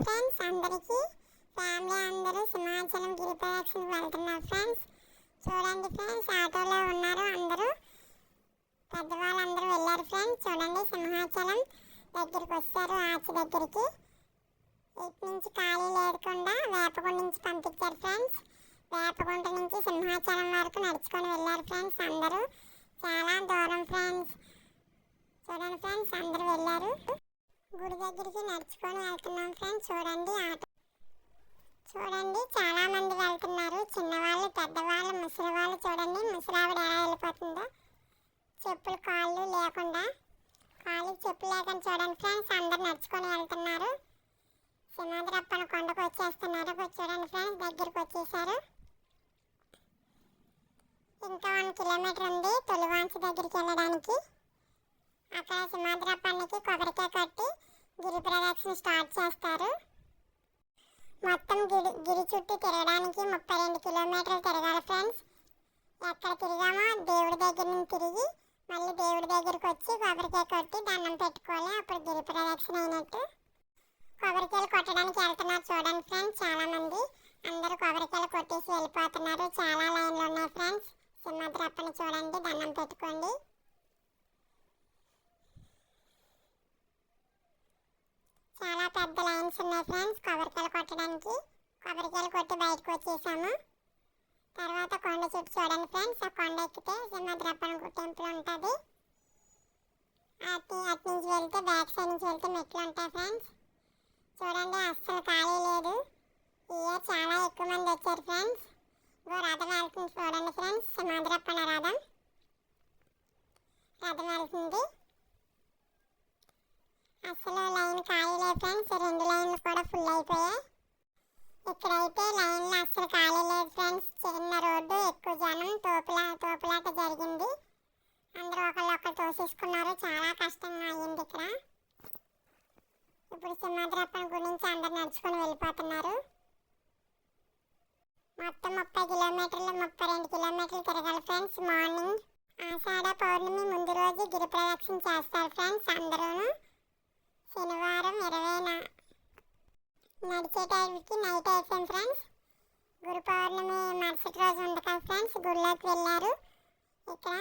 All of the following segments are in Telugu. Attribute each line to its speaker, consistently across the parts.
Speaker 1: ఫ్రెండ్స్ అందరికీ ఫ్యామిలీ అందరూ సింహాచలం గిరి ప్రదక్షిణకి వెళ్తున్నారు ఫ్రెండ్స్. చూడండి ఫ్రెండ్స్ ఆటోలో ఉన్నారు అందరూ. పెద్దవాళ్ళందరూ వెళ్ళారు ఫ్రెండ్స్. చూడండి సింహాచలం దగ్గరికి వస్తారు ఆచి దగ్గరికి. ఇటు నుంచి ఖాళీ లేకుండా వేపకొండ నుంచి పంపించారు ఫ్రెండ్స్. వేపకొండ నుంచి సింహాచలం వరకు నడుచుకొని వెళ్ళారు ఫ్రెండ్స్ అందరూ. చాలా దూరం ఫ్రెండ్స్. చూడండి ఫ్రెండ్స్ అందరూ వెళ్ళారు. గుడి దగ్గరికి నడుచుకొని వెళ్తున్నాం ఫ్రెండ్స్. చూడండి ఆటో. చూడండి చాలా మంది వెళ్తున్నారు. చిన్నవాళ్ళు పెద్దవాళ్ళు ముసలి వాళ్ళు చూడండి. ముసలావిడ ఎలా వెళ్ళిపోతుందో. చెప్పులు కాళ్ళు లేకుండా. కాళ్ళు చెప్పులు లేకుండా చూడండి ఫ్రెండ్స్. అందరు నడుచుకొని వెళ్తున్నారు. సింహాద్రప్పన కొండకు వచ్చేస్తున్నారు. ఇప్పుడు చూడండి ఫ్రెండ్స్ దగ్గరికి వచ్చేసారు. ఇంకా వన్ కిలోమీటర్ ఉంది. తొలివాంచి దగ్గరికి వెళ్ళడానికి. అక్కడ సింహాద్రప్పనికి కొబ్బరికాయ కొట్టి గిరి ప్రదక్షిణ స్టార్ట్ చేస్తారు. మొత్తం గిరి గిరి చుట్టూ తిరగడానికి ముప్పై రెండు కిలోమీటర్లు తిరగాలి ఫ్రెండ్స్ ఎక్కడ తిరిగామో దేవుడి దగ్గర నుంచి తిరిగి మళ్ళీ దేవుడి దగ్గరికి వచ్చి కొబ్బరికాయ కొట్టి దండం పెట్టుకోవాలి. అప్పుడు గిరి ప్రదక్షిణ అయినట్టు. కొబ్బరికాయలు కొట్టడానికి వెళ్తున్నారు చూడండి ఫ్రెండ్స్ చాలామంది. అందరూ కొబ్బరికాయలు కొట్టేసి వెళ్ళిపోతున్నారు. చాలా లైన్లు ఉన్నాయి ఫ్రెండ్స్ సింహాద్రప్పని చూడండి దండం పెట్టుకోండి చాలా పెద్ద ఉన్నాయి ఫ్రెండ్స్ కొబ్బరికాయలు కొట్టడానికి. కొబ్బరికాయలు కొట్టి బయటకు వచ్చేసాము. తర్వాత కొండ చుట్టూ చూడండి ఫ్రెండ్స్ ఆ కొండ ఎక్కితే సింహద్రప్పన టెంపుల్ ఉంటుంది. అటు అటు నుంచి వెళ్తే బ్యాక్ సైడ్ నుంచి వెళ్తే మెట్లు ఉంటాయి ఫ్రెండ్స్ చూడండి అస్సలు ఖాళీ లేదు. ఇయర్ చాలా ఎక్కువ మంది వచ్చారు ఫ్రెండ్స్ ఓ రథం వెళ్తుంది చూడండి ఫ్రెండ్స్ సింహద్రప్పన రథం. రథం వెళ్తుంది అసలు లైన్ ఖాళీ ఫ్రెండ్స్. రెండు లైన్లు కూడా ఫుల్ అయిపోయాయి. ఇక్కడైతే లైన్లు అస్సలు ఖాళీ లేదు ఫ్రెండ్స్. చిన్న రోడ్డు ఎక్కువ జనం తోపులా తోపులాట జరిగింది. అందరూ ఒకళ్ళు ఒకరు తోసేసుకున్నారు. చాలా కష్టంగా అయింది ఇక్కడ. ఇప్పుడు సింహాద్రప్పన్ గురించి అందరు నడుచుకొని వెళ్ళిపోతున్నారు. మొత్తం ముప్పై కిలోమీటర్లు ముప్పై రెండు కిలోమీటర్లు తిరగాలి ఫ్రెండ్స్. మార్నింగ్ ఆషాఢ పౌర్ణమి ముందు రోజు గిరి ప్రదక్షిణ చేస్తారు ఫ్రెండ్స్ అందరూ శనివారం ఇరవైన నడిచే టైంకి నైట్ అయిపోయింది ఫ్రెండ్స్. గురు పౌర్ణమి మరుసటి రోజు ఉంది కదా ఫ్రెండ్స్ గుళ్ళోకి వెళ్ళారు. ఇక్కడ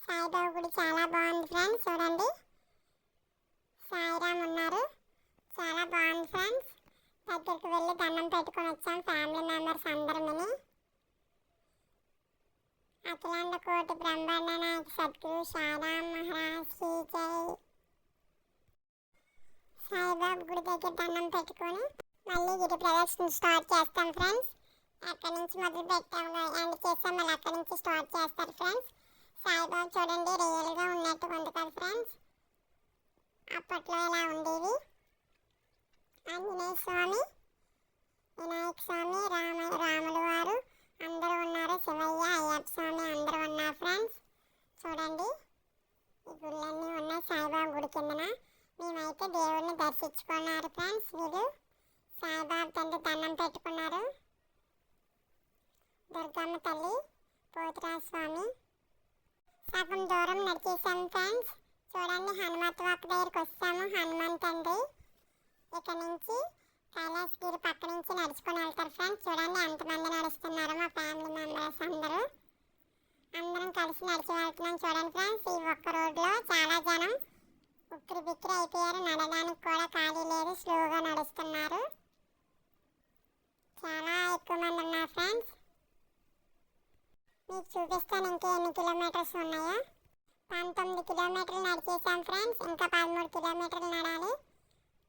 Speaker 1: సాయిబాబు గుడి చాలా బాగుంది ఫ్రెండ్స్ చూడండి. సాయిరామ్ ఉన్నారు. చాలా బాగుంది ఫ్రెండ్స్. దగ్గరికి వెళ్ళి దండం పెట్టుకొని వచ్చాం ఫ్యామిలీ మెంబర్స్ గుడి దగ్గర దండం పెట్టుకొని మళ్ళీ గిరి ప్రదక్షిణ స్టార్ట్ చేస్తాం ఫ్రెండ్స్. అక్కడ నుంచి మొదలు పెట్టాం ఎండ్ చేస్తాం. మళ్ళీ అక్కడ నుంచి స్టార్ట్ చేస్తారు ఫ్రెండ్స్. సాయిబాబు చూడండి రియల్గా ఉన్నట్టు ఉంది కదా ఫ్రెండ్స్. అప్పట్లో ఇలా ఉండేవి ఆంజనేయ స్వామి వినాయక స్వామి రామ రాములు వారు అందరూ ఉన్నారు. శివయ్య అయ్యప్ప స్వామి అందరూ ఉన్నారు ఫ్రెండ్స్. చూడండి ఈ గుళ్ళన్నీ ఉన్నాయి సాయిబాబా గుడి కిందన మేమైతే దేవుడిని దర్శించుకున్నారు ఫ్రెండ్స్ వీరు సాయిబాబా తండ్రి దండం పెట్టుకున్నారు. దుర్గమ్మ తల్లి పోతురాజ స్వామి. సగం దూరం నడిచేసాము ఫ్రెండ్స్ చూడండి హనుమత్ వాక్ దగ్గరికి వస్తాము. హనుమాన్ తండ్రి ఇక్కడ నుంచి కైలాసగిరి పక్క నుంచి నడుచుకొని వెళ్తారు ఫ్రెండ్స్ చూడండి ఎంతమంది నడుస్తున్నారు మా ఫ్యామిలీ మెంబర్స్ అందరూ. అందరం కలిసి నడిచి వెళ్తున్నాం చూడండి ఫ్రెండ్స్ ఈ ఒక్క రోడ్లో చాలా జనం ఉక్కిరి బిక్కిరి అయిపోయారు. నడడానికి కూడా ఖాళీ లేదు. స్లోగా నడుస్తున్నారు. చాలా ఎక్కువ మంది ఉన్నారు ఫ్రెండ్స్. మీకు చూపిస్తాను ఇంకా ఎన్ని కిలోమీటర్స్ ఉన్నాయో. పంతొమ్మిది కిలోమీటర్లు నడిచేసాం ఫ్రెండ్స్. ఇంకా పదమూడు కిలోమీటర్లు నడాలి.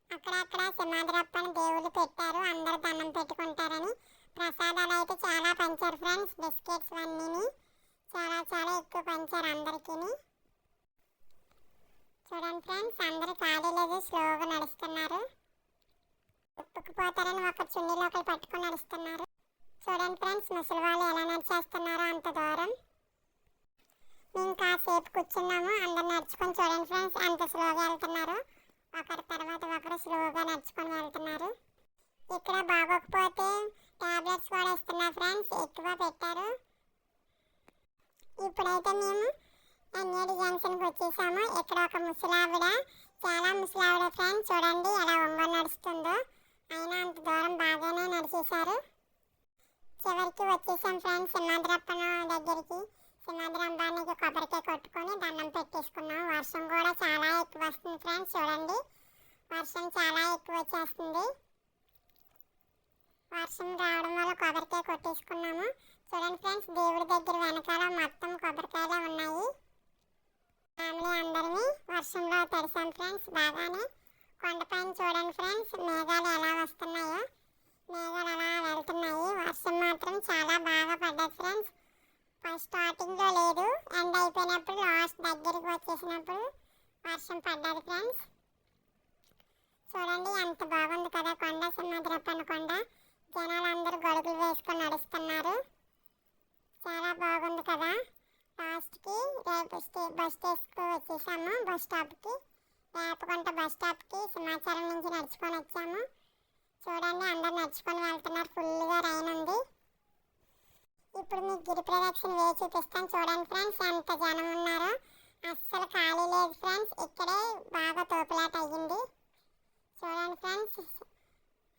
Speaker 1: అక్కడక్కడ సింహాద్రప్పని దేవుళ్ళు పెట్టారు అందరూ దండం పెట్టుకుంటారని ప్రసాదాలు అయితే చాలా పంచారు ఫ్రెండ్స్ బిస్కెట్స్ అన్నీని చాలా చాలా ఎక్కువ పంచారు అందరికీ చూడండి ఫ్రెండ్స్ అందరూ ఖాళీ లేదు స్లోగా నడుస్తున్నారు ఉప్పుకుపోతారని ఒక చున్నీలో ఒకరు పట్టుకొని నడుస్తున్నారు చూడండి ఫ్రెండ్స్ ముసలి వాళ్ళు ఎలా నడిచేస్తున్నారో అంత దూరం. మేము కాసేపు కూర్చున్నాము అందరు నడుచుకొని చూడండి ఫ్రెండ్స్ ఎంత స్లోగా వెళ్తున్నారు. ఒకరి తర్వాత ఒకరు స్లోగా నడుచుకొని వెళ్తున్నారు. ఇక్కడ బాగోకపోతే టాబ్లెట్స్ కూడా ఇస్తున్నారు ఫ్రెండ్స్ ఎక్కువ పెట్టారు. ఇప్పుడైతే మేము ఎన్ఏడి జంక్షన్కి వచ్చేసాము. ఇక్కడ ఒక ముసలావిడ చాలా ముసలావిడ ఫ్రెండ్స్ చూడండి ఎలా ఒంగ నడుస్తుందో. అయినా అంత దూరం బాగానే నడిచేశారు. చివరికి వచ్చేసాం ఫ్రెండ్స్ సింహాద్రప్పన దగ్గరికి. సింహాద్రప్పానికి కొబ్బరికాయ కొట్టుకొని దండం పెట్టేసుకున్నాం. వర్షం కూడా చాలా ఎక్కువ వస్తుంది ఫ్రెండ్స్ చూడండి. వర్షం చాలా ఎక్కువ వచ్చేస్తుంది. వర్షం రావడం వల్ల కొబ్బరికాయ కొట్టేసుకున్నాము. చూడండి ఫ్రెండ్స్ దేవుడి దగ్గర వెనకాల మొత్తం కొబ్బరికాయలే ఉన్నాయి. ఫ్యామిలీ అందరినీ వర్షంలో తడిసాం ఫ్రెండ్స్ బాగానే. కొండపైన చూడండి ఫ్రెండ్స్ మేఘాలు ఎలా వస్తున్నాయో మేఘాలు అలా వెళ్తున్నాయి. వర్షం మాత్రం చాలా బాగా పడ్డది ఫ్రెండ్స్. ఫస్ట్ స్టార్టింగ్లో లేదు ఎండ్ అయిపోయినప్పుడు లాస్ట్ దగ్గరికి వచ్చేసినప్పుడు వర్షం పడ్డది ఫ్రెండ్స్. చూడండి ఎంత బాగుంది కదా కొండ సింహాద్రప్పన్న కొండ. జనాలు అందరూ గొడుగులు వేసుకొని నడుస్తున్నారు. చాలా బాగుంది కదా. లాస్ట్కి రేపు స్టే బస్ స్టేషన్కి వచ్చేసాము. బస్ స్టాప్కి రేపకుంట బస్ స్టాప్ సింహాచలం నుంచి నడుచుకొని వచ్చాము. చూడండి అందరు నడుచుకొని వెళ్తున్నారు. ఫుల్గా రైన్ ఉంది. ఇప్పుడు మీకు గిరి ప్రదక్షిణ వేసి చూపిస్తాను. చూడండి ఫ్రెండ్స్ ఎంత జనం ఉన్నారో. అస్సలు ఖాళీ లేదు ఫ్రెండ్స్ ఇక్కడే బాగా తోపులాట అయ్యింది చూడండి ఫ్రెండ్స్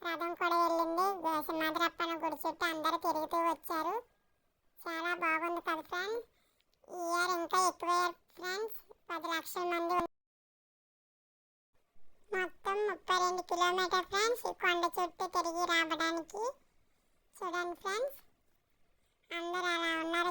Speaker 1: రథం కూడా వెళ్ళింది సింహాద్రప్పన గుడి చుట్టూ అందరూ తిరుగుతూ వచ్చారు చాలా బాగుంది కదా ఫ్రెండ్స్ ఈ ఇయర్ ఇంకా ఎక్కువ ఫ్రెండ్స్ పది లక్షల మంది ఉన్నారు. మొత్తం ముప్పై రెండు కిలోమీటర్ ఫ్రెండ్స్ ఈ కొండ చుట్టూ తిరిగి రావడానికి. చూడండి ఫ్రెండ్స్ అందరూ అలా ఉన్నారు.